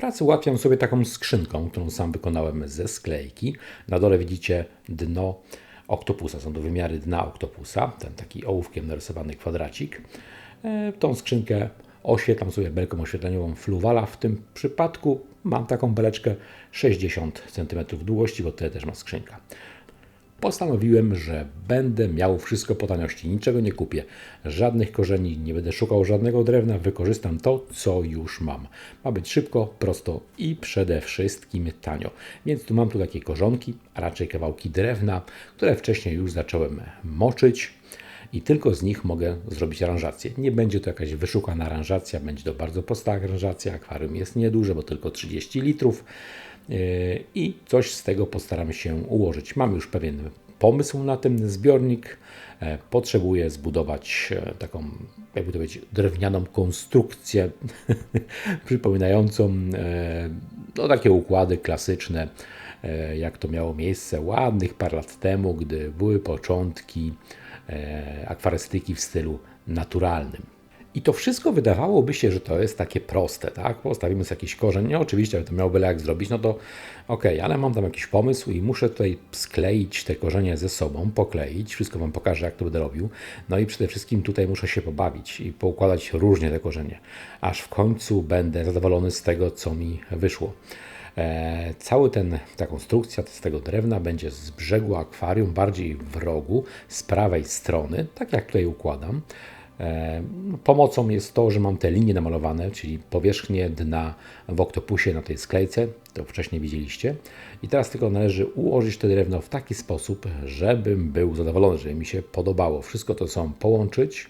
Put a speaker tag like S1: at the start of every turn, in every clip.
S1: pracy ułatwiam sobie taką skrzynką, którą sam wykonałem ze sklejki. Na dole widzicie dno oktopusa, są to wymiary dna oktopusa, ten taki ołówkiem narysowany kwadracik. E, Tą skrzynkę oświetlam sobie belką oświetleniową Fluvala. W tym przypadku mam taką beleczkę 60 cm długości, bo tyle też ma skrzynka. Postanowiłem, że będę miał wszystko po taniości, niczego nie kupię, żadnych korzeni, nie będę szukał żadnego drewna, wykorzystam to, co już mam. Ma być szybko, prosto i przede wszystkim tanio. Więc tu mam tu takie korzonki, a raczej kawałki drewna, które wcześniej już zacząłem moczyć i tylko z nich mogę zrobić aranżację. Nie będzie to jakaś wyszukana aranżacja, będzie to bardzo prosta aranżacja. Akwarium jest nieduże, bo tylko 30 litrów i coś z tego postaram się ułożyć. Mam już pewien pomysł na ten zbiornik. E, Potrzebuję zbudować e, taką, jakby to powiedzieć, drewnianą konstrukcję przypominającą e, no, takie układy klasyczne, e, jak to miało miejsce ładnych parę lat temu, gdy były początki e, akwarystyki w stylu naturalnym. I to wszystko wydawałoby się, że to jest takie proste, tak? Postawimy sobie jakiś korzeń, nie oczywiście, to miał byle jak zrobić, no to okej, ale mam tam jakiś pomysł i muszę tutaj skleić te korzenie ze sobą, pokleić, wszystko Wam pokażę, jak to będę robił. No i przede wszystkim tutaj muszę się pobawić i poukładać różnie te korzenie, aż w końcu będę zadowolony z tego, co mi wyszło. E, cały ten, ta konstrukcja z tego drewna będzie z brzegu akwarium, bardziej w rogu, z prawej strony, tak jak tutaj układam. E, Pomocą jest to, że mam te linie namalowane, czyli powierzchnię dna w oktopusie na tej sklejce, to wcześniej widzieliście. I teraz tylko należy ułożyć to drewno w taki sposób, żebym był zadowolony, żeby mi się podobało. Wszystko to są połączyć,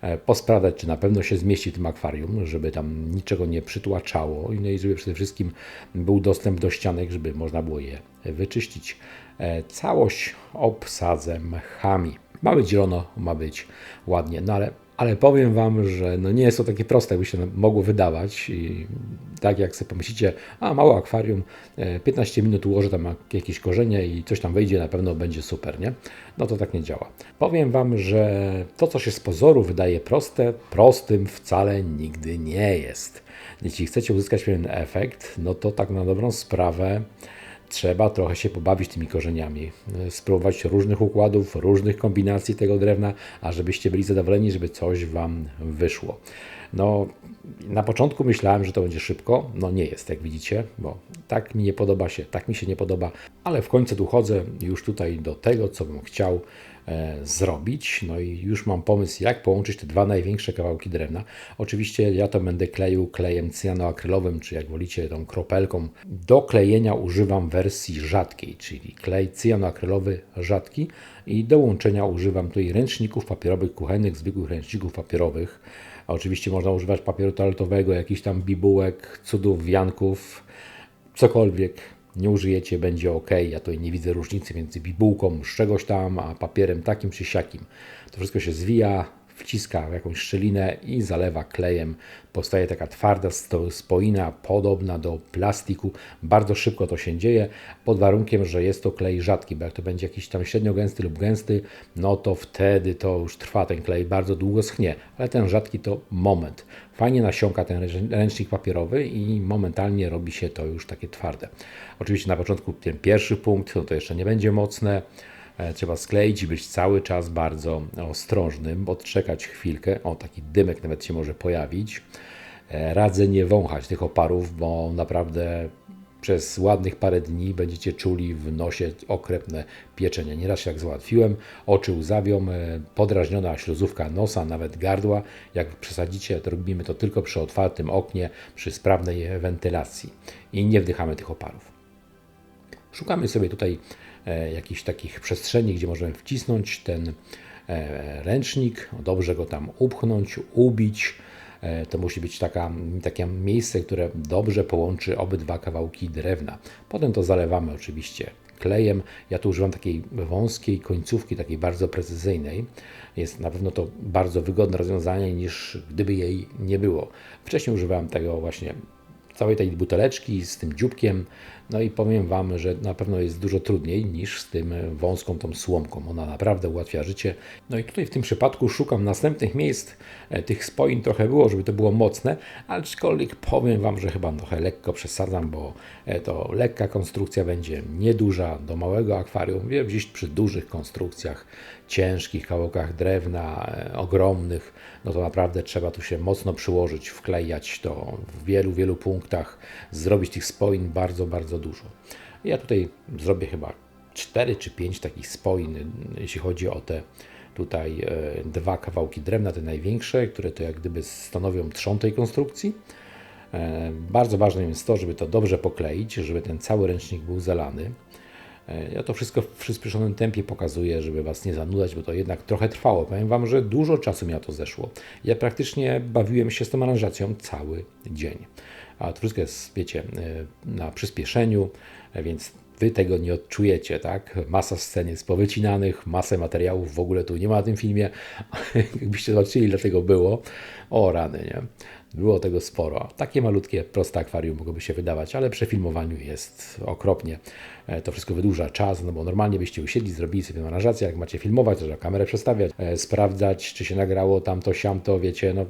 S1: e, posprawdzać, czy na pewno się zmieści w tym akwarium, żeby tam niczego nie przytłaczało no i żeby przede wszystkim był dostęp do ścianek, żeby można było je wyczyścić. E, Całość obsadzę mechami. Ma być zielono, ma być ładnie, no ale, ale powiem Wam, że no nie jest to takie proste, jakby się mogło wydawać. I tak jak sobie pomyślicie, a małe akwarium, e, 15 minut ułożę tam jakieś korzenie i coś tam wejdzie, na pewno będzie super, nie? No to tak nie działa. Powiem Wam, że to, co się z pozoru wydaje proste, prostym wcale nigdy nie jest. Jeśli chcecie uzyskać pewien efekt, no to tak na dobrą sprawę trzeba trochę się pobawić tymi korzeniami, y, spróbować różnych układów, różnych kombinacji tego drewna, a żebyście byli zadowoleni, żeby coś Wam wyszło. No, na początku myślałem, że to będzie szybko. No nie jest, jak widzicie, bo tak mi nie podoba się, tak mi się nie podoba, ale w końcu dochodzę już tutaj do tego, co bym chciał e, zrobić. No i już mam pomysł, jak połączyć te dwa największe kawałki drewna. Oczywiście ja to będę kleił klejem cyjanoakrylowym, czy jak wolicie tą kropelką. Do klejenia używam wersji rzadkiej, czyli klej cyjanoakrylowy rzadki i do łączenia używam tutaj ręczników papierowych, kuchennych, zwykłych ręczników papierowych. A oczywiście można używać papieru toaletowego, jakichś tam bibułek, cudów, wianków, cokolwiek nie użyjecie, będzie ok. Ja tutaj nie widzę różnicy między bibułką czegoś tam, a papierem takim czy siakim. To wszystko się zwija, wciska w jakąś szczelinę i zalewa klejem. Powstaje taka twarda spoina, podobna do plastiku. Bardzo szybko to się dzieje, pod warunkiem, że jest to klej rzadki, bo jak to będzie jakiś tam średnio gęsty lub gęsty, no to wtedy to już trwa ten klej, bardzo długo schnie, ale ten rzadki to moment. Fajnie nasiąka ten ręcz- ręcznik papierowy i momentalnie robi się to już takie twarde. Oczywiście na początku ten pierwszy punkt, no to jeszcze nie będzie mocne, Trzeba skleić i być cały czas bardzo ostrożnym, odczekać chwilkę. O, taki dymek nawet się może pojawić. E, Radzę nie wąchać tych oparów, bo naprawdę przez ładnych parę dni będziecie czuli w nosie okropne pieczenie. Nieraz się jak załatwiłem, oczy łzawią, e, podrażniona śluzówka nosa, nawet gardła. Jak przesadzicie, to robimy to tylko przy otwartym oknie, przy sprawnej wentylacji i nie wdychamy tych oparów. Szukamy sobie tutaj e, jakichś takich przestrzeni, gdzie możemy wcisnąć ten e, ręcznik, dobrze go tam upchnąć, ubić. E, To musi być taka, takie miejsce, które dobrze połączy obydwa kawałki drewna. Potem to zalewamy oczywiście klejem. Ja tu używam takiej wąskiej końcówki, takiej bardzo precyzyjnej. Jest na pewno to bardzo wygodne rozwiązanie niż gdyby jej nie było. Wcześniej używałem tego właśnie całej tej buteleczki z tym dzióbkiem. No i powiem Wam, że na pewno jest dużo trudniej niż z tym wąską tą słomką. Ona naprawdę ułatwia życie. No i tutaj w tym przypadku szukam następnych miejsc. E, tych spoin trochę było, żeby to było mocne, aczkolwiek powiem Wam, że chyba trochę lekko przesadzam, bo e, to lekka konstrukcja będzie nieduża do małego akwarium. Wiem, gdzieś przy dużych konstrukcjach, ciężkich kawałkach drewna, e, ogromnych, no to naprawdę trzeba tu się mocno przyłożyć, wklejać to w wielu, wielu punktach, zrobić tych spoin bardzo, bardzo dużo. Ja tutaj zrobię chyba 4 czy 5 takich spoin, jeśli chodzi o te tutaj e, dwa kawałki drewna, te największe, które to jak gdyby stanowią trzon tej konstrukcji. E, bardzo ważne jest to, żeby to dobrze pokleić, żeby ten cały ręcznik był zalany. E, ja to wszystko w przyspieszonym tempie pokazuję, żeby Was nie zanudzać, bo to jednak trochę trwało. Powiem Wam, że dużo czasu mi na to zeszło. Ja praktycznie bawiłem się z tą aranżacją cały dzień. A to wszystko jest, wiecie, na przyspieszeniu, więc Wy tego nie odczujecie, tak? Masa scen jest powycinanych, masę materiałów w ogóle tu nie ma na tym filmie. Jakbyście zobaczyli, ile tego było. O rany, nie? Było tego sporo. Takie malutkie, proste akwarium mogłoby się wydawać, ale przy filmowaniu jest okropnie. E, to wszystko wydłuża czas, no bo normalnie byście usiedli, zrobili sobie aranżację, jak macie filmować, to trzeba kamerę przestawiać, e, sprawdzać, czy się nagrało tamto, siamto, wiecie, no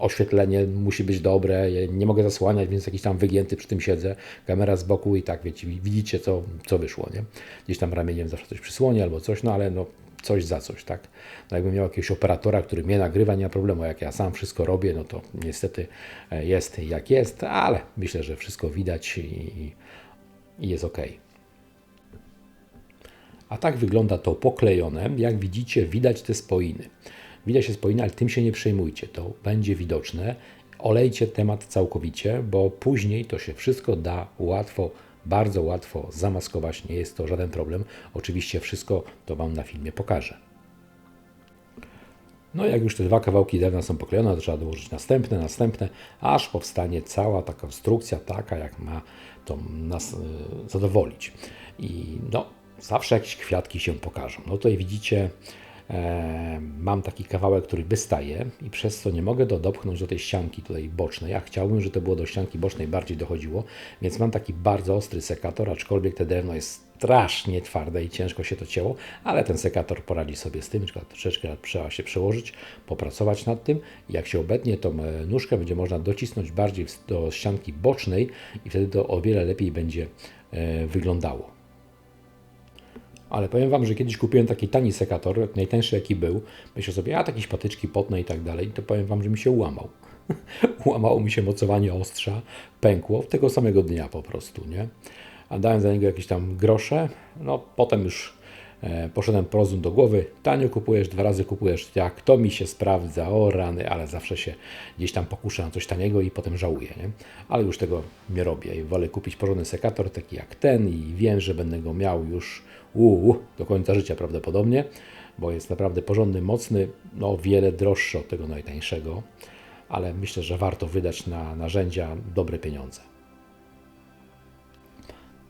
S1: oświetlenie musi być dobre, ja nie mogę zasłaniać, więc jakiś tam wygięty przy tym siedzę, kamera z boku i tak, wiecie, widzicie co, co wyszło, nie? Gdzieś tam ramieniem zawsze coś przysłoni albo coś, no ale no coś za coś, tak? No jakbym miał jakiegoś operatora, który mnie nagrywa, nie ma problemu. Jak ja sam wszystko robię, no to niestety e, jest jak jest, ale myślę, że wszystko widać i, i jest ok. A tak wygląda to poklejone. Jak widzicie, widać te spoiny. Widać te spoiny, ale tym się nie przejmujcie. To będzie widoczne. Olejcie temat całkowicie, bo później to się wszystko da łatwo bardzo łatwo zamaskować, nie jest to żaden problem. Oczywiście wszystko to Wam na filmie pokażę. No jak już te dwa kawałki drewna są poklejone, to trzeba dołożyć następne, następne, aż powstanie cała ta konstrukcja taka, jak ma to nas yy, zadowolić. I no, zawsze jakieś kwiatki się pokażą. No tutaj widzicie E, mam taki kawałek, który wystaje i przez co nie mogę to dopchnąć do tej ścianki tutaj bocznej. Ja chciałbym, żeby to było do ścianki bocznej bardziej dochodziło, więc mam taki bardzo ostry sekator, aczkolwiek te drewno jest strasznie twarde i ciężko się to cięło, ale ten sekator poradzi sobie z tym, trzeba troszeczkę trzeba się przełożyć, popracować nad tym. Jak się obetnie tą e, nóżkę, będzie można docisnąć bardziej do ścianki bocznej i wtedy to o wiele lepiej będzie e, wyglądało. Ale powiem Wam, że kiedyś kupiłem taki tani sekator, najtańszy jaki był. Myślę sobie, a jakieś patyczki potne i tak dalej. To powiem Wam, że mi się ułamał. Ułamało mi się mocowanie ostrza, pękło tego samego dnia po prostu, nie? A dałem za niego jakieś tam grosze. No potem już poszedłem po rozum do głowy. Tanio kupujesz, dwa razy kupujesz. Jak to mi się sprawdza, o rany, ale zawsze się gdzieś tam pokuszę na coś taniego i potem żałuję, nie? Ale już tego nie robię i wolę kupić porządny sekator, taki jak ten i wiem, że będę go miał już uu, do końca życia prawdopodobnie, bo jest naprawdę porządny, mocny, no wiele droższy od tego najtańszego, ale myślę, że warto wydać na narzędzia dobre pieniądze.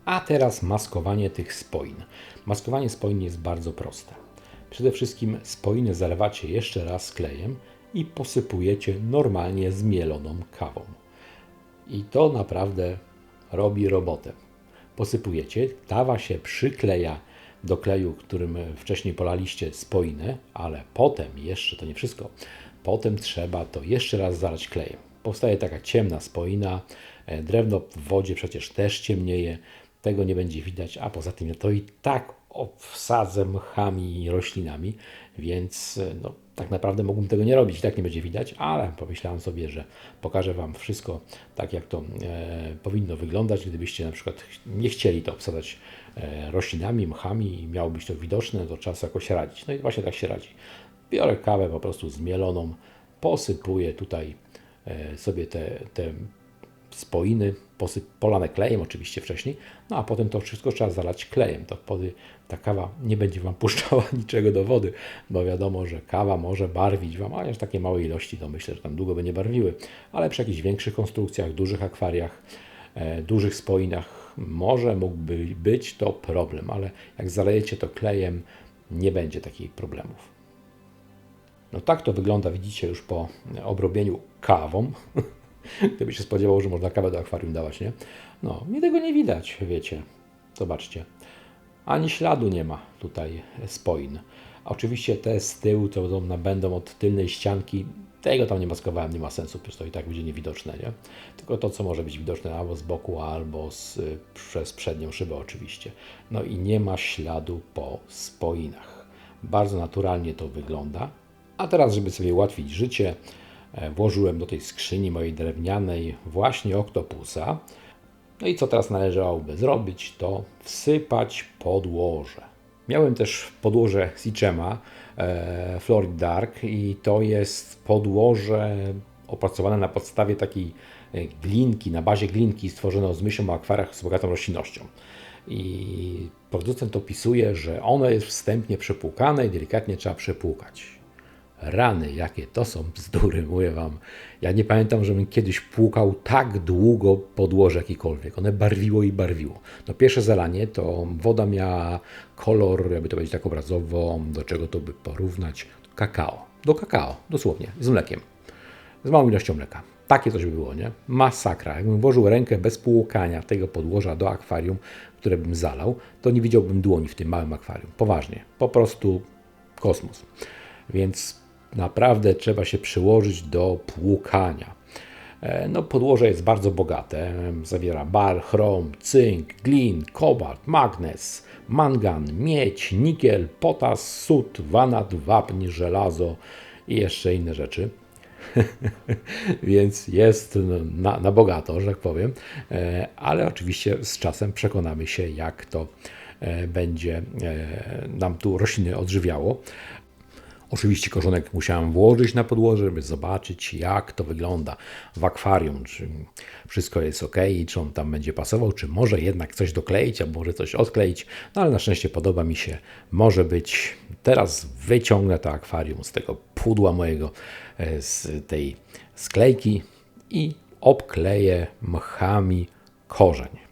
S1: A teraz maskowanie tych spoin. Maskowanie spoin jest bardzo proste. Przede wszystkim spoiny zalewacie jeszcze raz klejem i posypujecie normalnie zmieloną kawą. I to naprawdę robi robotę. Posypujecie, kawa się przykleja do kleju, którym wcześniej polaliście spoinę, ale potem jeszcze to nie wszystko. Potem trzeba to jeszcze raz zalać klejem. Powstaje taka ciemna spoina. E, drewno w wodzie przecież też ciemnieje. Tego nie będzie widać, a poza tym to i tak obsadzę mchami i roślinami, więc e, no, tak naprawdę mógłbym tego nie robić, tak nie będzie widać, ale pomyślałem sobie, że pokażę Wam wszystko tak, jak to e, powinno wyglądać, gdybyście na przykład nie chcieli to obsadzać e, roślinami, mchami i miało być to widoczne, to trzeba jakoś radzić. No i właśnie tak się radzi. Biorę kawę po prostu zmieloną, posypuję tutaj e, sobie te, te spoiny posyp, polane klejem oczywiście wcześniej, no a potem to wszystko trzeba zalać klejem. To wtedy ta kawa nie będzie Wam puszczała niczego do wody, bo wiadomo, że kawa może barwić Wam, ale w takiej małej ilości to myślę, że tam długo by nie barwiły, ale przy jakichś większych konstrukcjach, dużych akwariach, e, dużych spoinach może mógłby być to problem, ale jak zalejecie to klejem, nie będzie takich problemów. No tak to wygląda, widzicie już po obrobieniu kawą. Gdyby się spodziewał, że można kawę do akwarium dawać, nie? No, mi tego nie widać, wiecie. Zobaczcie. Ani śladu nie ma tutaj spoin. Oczywiście te z tyłu to będą od tylnej ścianki. Tego tam nie maskowałem, nie ma sensu, przecież to i tak będzie niewidoczne, nie? Tylko to, co może być widoczne albo z boku, albo z, przez przednią szybę oczywiście. No i nie ma śladu po spoinach. Bardzo naturalnie to wygląda. A teraz, żeby sobie ułatwić życie, włożyłem do tej skrzyni mojej drewnianej właśnie oktopusa. No i co teraz należałoby zrobić, to wsypać podłoże. Miałem też podłoże Sichema e, Florid Dark i to jest podłoże opracowane na podstawie takiej e, glinki, na bazie glinki stworzono z myślą o akwariach z bogatą roślinnością. I producent opisuje, że ono jest wstępnie przepłukane i delikatnie trzeba przepłukać. Rany, jakie to są bzdury, mówię wam. Ja nie pamiętam, żebym kiedyś płukał tak długo podłoże jakikolwiek. One barwiło i barwiło. No pierwsze zalanie to woda miała kolor, jakby to powiedzieć tak obrazowo, do czego to by porównać? Kakao. Do kakao, dosłownie, z mlekiem. Z małą ilością mleka. Takie coś by było, nie? Masakra. Jakbym włożył rękę bez płukania tego podłoża do akwarium, które bym zalał, to nie widziałbym dłoni w tym małym akwarium. Poważnie. Po prostu kosmos. Więc naprawdę trzeba się przyłożyć do płukania. E, no, podłoże jest bardzo bogate. Zawiera bar, chrom, cynk, glin, kobalt, magnez, mangan, miedź, nikiel, potas, sód, wanat, wapń, żelazo i jeszcze inne rzeczy. Więc jest na, na bogato, że tak powiem, e, ale oczywiście z czasem przekonamy się, jak to e, będzie nam tu rośliny odżywiało. Oczywiście korzonek musiałem włożyć na podłoże, żeby zobaczyć, jak to wygląda w akwarium, czy wszystko jest ok, czy on tam będzie pasował, czy może jednak coś dokleić, albo może coś odkleić. No ale na szczęście podoba mi się, może być. Teraz wyciągnę to akwarium z tego pudła mojego, e, z tej sklejki i obkleję mchami korzeń.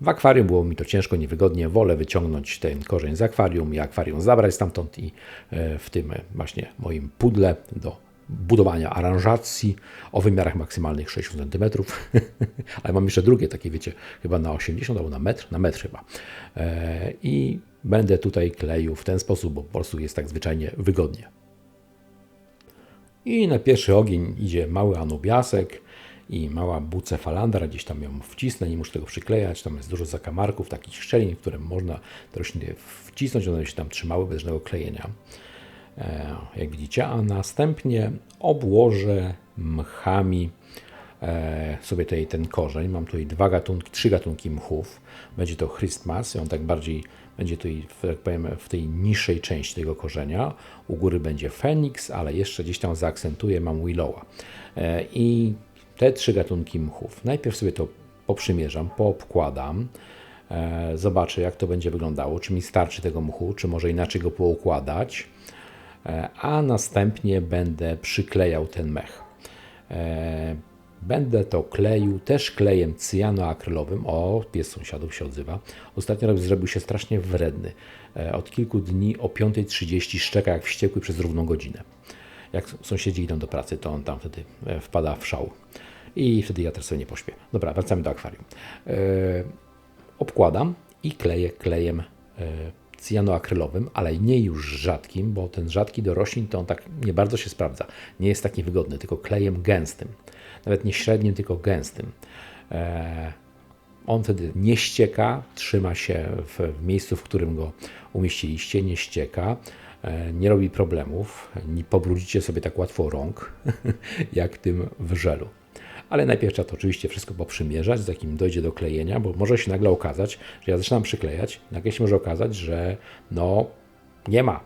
S1: W akwarium było mi to ciężko, niewygodnie. Wolę wyciągnąć ten korzeń z akwarium i akwarium zabrać stamtąd i e, w tym właśnie moim pudle do budowania aranżacji o wymiarach maksymalnych 60 cm. Ale mam jeszcze drugie takie, wiecie, chyba na 80 albo na metr, na metr chyba. E, I będę tutaj kleił w ten sposób, bo po prostu jest tak zwyczajnie wygodnie. I na pierwszy ogień idzie mały anubiasek i mała bucefalandra, gdzieś tam ją wcisnę, nie muszę tego przyklejać, tam jest dużo zakamarków, takich szczelin, które można te rośliny wcisnąć, one się tam trzymały bez żadnego klejenia, e, jak widzicie, a następnie obłożę mchami e, sobie tutaj ten korzeń. Mam tutaj dwa gatunki, trzy gatunki mchów. Będzie to Christmas, on tak bardziej będzie tutaj, jak powiem, w tej niższej części tego korzenia. U góry będzie Phoenix, ale jeszcze gdzieś tam zaakcentuję, mam Willowa. E, I te trzy gatunki mchów. Najpierw sobie to poprzymierzam, poobkładam, e, zobaczę jak to będzie wyglądało, czy mi starczy tego mchu, czy może inaczej go poukładać, e, a następnie będę przyklejał ten mech. E, będę to kleił też klejem cyjanoakrylowym. O, pies sąsiadów się odzywa. Ostatnio zrobił się strasznie wredny. Od kilku dni o 5.30 szczeka jak wściekły przez równą godzinę. Jak sąsiedzi idą do pracy, to on tam wtedy wpada w szał i wtedy ja też sobie nie pośpię. Dobra, wracamy do akwarium. E, obkładam i kleję klejem e, cyjanoakrylowym, ale nie już rzadkim, bo ten rzadki do roślin to on tak nie bardzo się sprawdza. Nie jest taki wygodny, tylko klejem gęstym. Nawet nie średnim, tylko gęstym. E, on wtedy nie ścieka, trzyma się w miejscu, w którym go umieściliście, nie ścieka, nie robi problemów, nie pobrudzicie sobie tak łatwo rąk, jak tym w żelu ale najpierw trzeba to oczywiście wszystko poprzymierzać, zanim dojdzie do klejenia, bo może się nagle okazać, że ja zaczynam przyklejać, nagle się może okazać, że no nie ma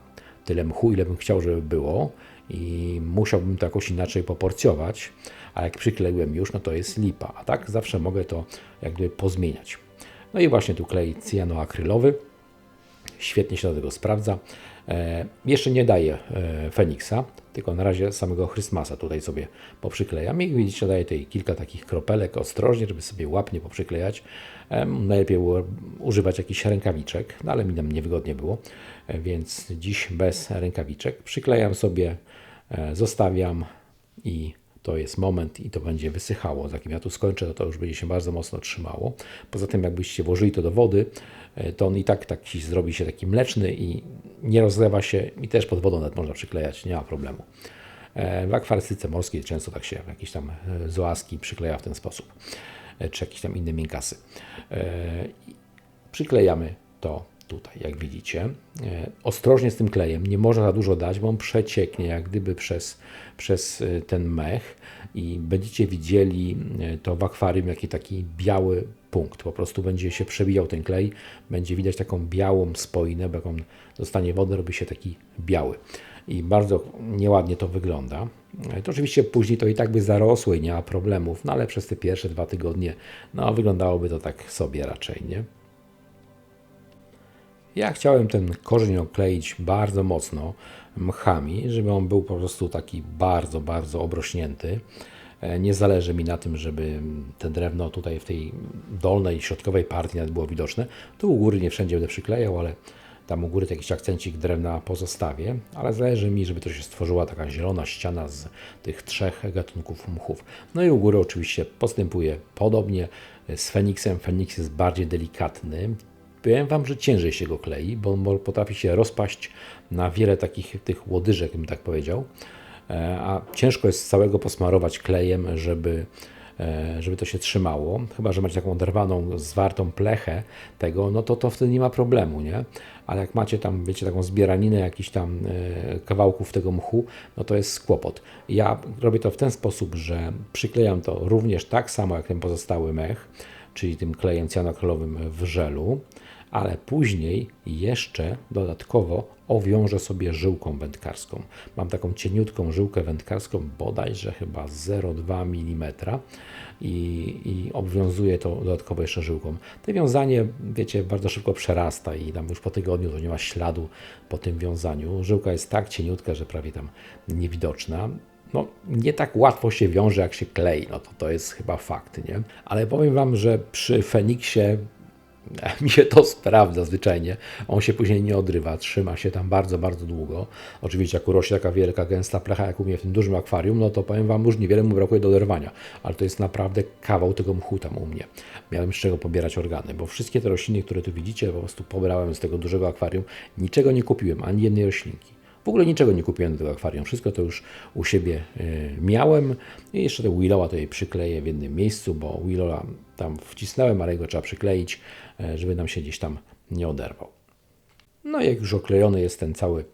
S1: tyle mchu, ile bym chciał, żeby było i musiałbym to jakoś inaczej poporcjować, a jak przykleiłem już, no to jest lipa, a tak zawsze mogę to jakby pozmieniać. No i właśnie tu klej cyjanoakrylowy, świetnie się do tego sprawdza. E, jeszcze nie daję e, Feniksa, tylko na razie samego Christmasa tutaj sobie poprzyklejam i widzicie daję tutaj kilka takich kropelek ostrożnie, żeby sobie łapnie poprzyklejać. E, najlepiej było używać jakichś rękawiczek, no ale mi nam niewygodnie było, więc dziś bez rękawiczek. Przyklejam sobie, zostawiam i to jest moment i to będzie wysychało. Zanim ja tu skończę, to, to już będzie się bardzo mocno trzymało. Poza tym, jakbyście włożyli to do wody, e, to on i tak taki zrobi się taki mleczny i nie rozlewa się i też pod wodą nawet można przyklejać, nie ma problemu. E, W akwarystyce morskiej często tak się jakieś tam e, zoaski przykleja w ten sposób, czy jakieś tam inne miękasy. Przyklejamy to tutaj, jak widzicie. E, Ostrożnie z tym klejem, nie można za dużo dać, bo on przecieknie jak gdyby przez, przez e, ten mech i będziecie widzieli e, to w akwarium, jaki taki biały punkt. Po prostu będzie się przebijał ten klej, będzie widać taką białą spoinę, bo jak on dostanie wodę, robi się taki biały. I bardzo nieładnie to wygląda. To oczywiście później to i tak by zarosło i nie ma problemów, no ale przez te pierwsze dwa tygodnie no, wyglądałoby to tak sobie raczej, nie? Ja chciałem ten korzeń okleić bardzo mocno mchami, żeby on był po prostu taki bardzo, bardzo obrośnięty. E, Nie zależy mi na tym, żeby te drewno tutaj w tej dolnej, środkowej partii nawet było widoczne. Tu u góry nie wszędzie będę przyklejał, ale tam u góry jakiś akcencik drewna pozostawię, ale zależy mi, żeby to się stworzyła taka zielona ściana z tych trzech gatunków mchów. No i u góry oczywiście postępuje podobnie z Feniksem. Feniks jest bardziej delikatny, Powiem Wam, że ciężej się go klei, bo on potrafi się rozpaść na wiele takich tych łodyżek, bym tak powiedział. E, A ciężko jest całego posmarować klejem, żeby, e, żeby to się trzymało. Chyba, że macie taką oderwaną, zwartą plechę tego, no to to wtedy nie ma problemu, nie? Ale jak macie tam, wiecie, taką zbieraninę jakichś tam e, kawałków tego mchu, no to jest kłopot. Ja robię to w ten sposób, że przyklejam to również tak samo jak ten pozostały mech, czyli tym klejem cyanokrolowym w żelu, ale później jeszcze dodatkowo owiążę sobie żyłką wędkarską. Mam taką cieniutką żyłkę wędkarską, bodajże chyba 0,2 mm i, i obwiązuję to dodatkowo jeszcze żyłką. To wiązanie, wiecie, bardzo szybko przerasta i tam już po tygodniu to nie ma śladu po tym wiązaniu. Żyłka jest tak cieniutka, że prawie tam niewidoczna no, nie tak łatwo się wiąże, jak się klei. No to, to jest chyba fakt, nie? Ale powiem Wam, że przy Feniksie mi się to sprawdza zwyczajnie. On się później nie odrywa, trzyma się tam bardzo, bardzo długo. Oczywiście, jak urośnie taka wielka, gęsta plecha, jak u mnie w tym dużym akwarium, no to powiem Wam, już niewiele mu brakuje do oderwania. Ale to jest naprawdę kawał tego mchu tam u mnie. Miałem z czego pobierać organy, bo wszystkie te rośliny, które tu widzicie, po prostu pobrałem z tego dużego akwarium. Niczego nie kupiłem, ani jednej roślinki. W ogóle niczego nie kupiłem do tego akwarium. Wszystko to już u siebie y, miałem. I jeszcze te Willowa tutaj przykleję w jednym miejscu, bo Willowa tam wcisnąłem, ale go trzeba przykleić, y, żeby nam się gdzieś tam nie oderwał. No i jak już oklejony jest ten cały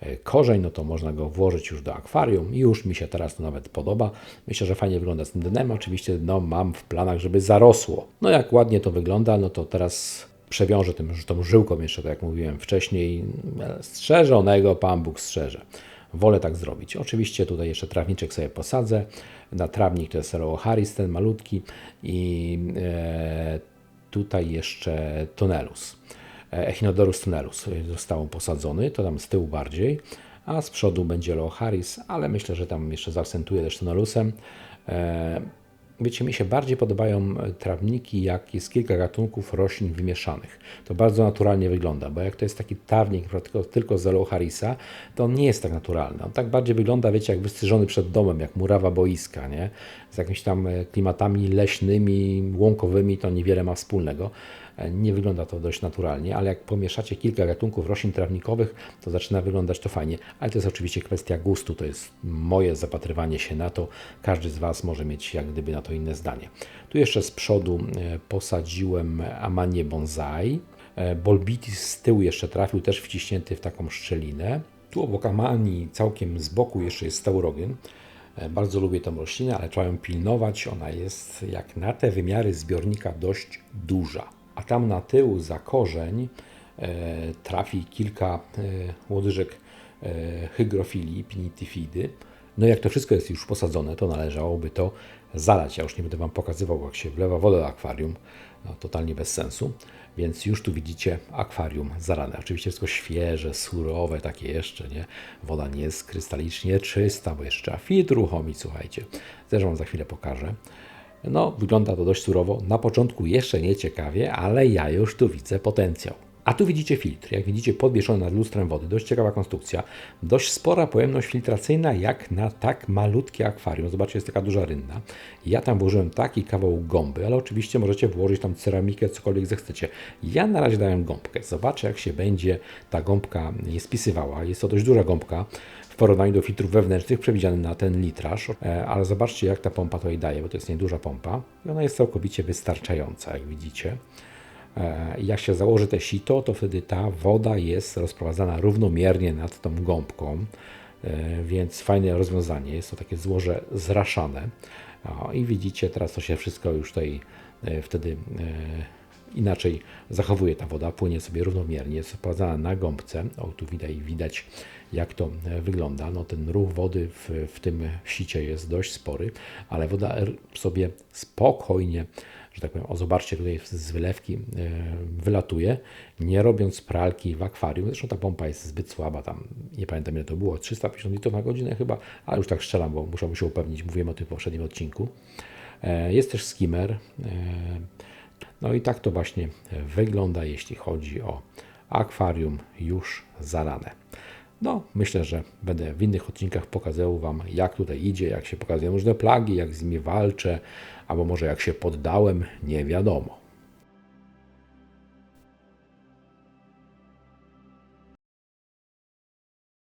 S1: e, korzeń, no to można go włożyć już do akwarium i już mi się teraz to nawet podoba. Myślę, że fajnie wygląda z tym dnem. Oczywiście no, mam w planach, żeby zarosło. No jak ładnie to wygląda, no to teraz przewiążę tym, tą żyłką jeszcze, tak jak mówiłem wcześniej. Strzeżonego Pan Bóg strzeże. Wolę tak zrobić. Oczywiście tutaj jeszcze trawniczek sobie posadzę. Na trawnik to jest Harris, ten malutki i e, tutaj jeszcze Tonelus. E, Echinodorus tonelus został posadzony, to tam z tyłu bardziej, a z przodu będzie Loharis, ale myślę, że tam jeszcze zaakcentuję też tonelusem. E, Wiecie, mi się bardziej podobają trawniki, jak jest kilka gatunków roślin wymieszanych. To bardzo naturalnie wygląda, bo jak to jest taki trawnik tylko, tylko z Eloharisa, to on nie jest tak naturalny. On tak bardziej wygląda, wiecie, jak wystrzyżony przed domem, jak murawa boiska, nie? Z jakimiś tam e, klimatami leśnymi, łąkowymi, to niewiele ma wspólnego. Nie wygląda to dość naturalnie, ale jak pomieszacie kilka gatunków roślin trawnikowych, to zaczyna wyglądać to fajnie. Ale to jest oczywiście kwestia gustu, to jest moje zapatrywanie się na to. Każdy z Was może mieć jak gdyby na to inne zdanie. Tu jeszcze z przodu e, posadziłem Amanię bonsai. E, Bolbitis z tyłu jeszcze trafił, też wciśnięty w taką szczelinę. Tu obok Amani, całkiem z boku jeszcze jest Staurogyn. E, Bardzo lubię tą roślinę, ale trzeba ją pilnować. Ona jest jak na te wymiary zbiornika dość duża. A tam na tył za korzeń e, trafi kilka e, łodyżek e, hygrofilii, pinityfidy. No jak to wszystko jest już posadzone, to należałoby to zalać. Ja już nie będę Wam pokazywał, jak się wlewa wodę do akwarium. No, totalnie bez sensu. Więc już tu widzicie akwarium zalane. Oczywiście wszystko świeże, surowe, takie jeszcze, nie? Woda nie jest krystalicznie czysta, bo jeszcze trzeba filtr uruchomić, słuchajcie. Też Wam za chwilę pokażę. No, wygląda to dość surowo. Na początku jeszcze nie ciekawie, ale ja już tu widzę potencjał. A tu widzicie filtr. Jak widzicie, podwieszony nad lustrem wody. Dość ciekawa konstrukcja. Dość spora pojemność filtracyjna, jak na tak malutkie akwarium. Zobaczcie, jest taka duża rynna. Ja tam włożyłem taki kawał gąby, ale oczywiście możecie włożyć tam ceramikę, cokolwiek zechcecie. Ja na razie dałem gąbkę. Zobaczę, jak się będzie ta gąbka spisywała. Jest to dość duża gąbka w porównaniu do filtrów wewnętrznych przewidzianych na ten litraż. E, Ale zobaczcie, jak ta pompa tutaj daje, bo to jest nieduża pompa i ona jest całkowicie wystarczająca, jak widzicie. E, Jak się założy te sito, to wtedy ta woda jest rozprowadzana równomiernie nad tą gąbką, e, więc fajne rozwiązanie. Jest to takie złoże zraszane. I widzicie, teraz to się wszystko już tutaj e, wtedy inaczej zachowuje ta woda, płynie sobie równomiernie, jest sprowadzana na gąbce. O, tu widać, widać jak to e, wygląda. No, ten ruch wody w, w tym sicie jest dość spory, ale woda r- sobie spokojnie, że tak powiem, o zobaczcie tutaj z wylewki e, wylatuje, nie robiąc pralki w akwarium. Zresztą ta pompa jest zbyt słaba, tam nie pamiętam ile to było, 350 litrów na godzinę chyba, ale już tak strzelam, bo muszę się upewnić, mówiłem o tym w poprzednim odcinku. E, Jest też skimmer. e, No i tak to właśnie wygląda, jeśli chodzi o akwarium już zalane. No, myślę, że będę w innych odcinkach pokazywał Wam, jak tutaj idzie, jak się pokazują różne plagi, jak z nimi walczę, albo może jak się poddałem, nie wiadomo.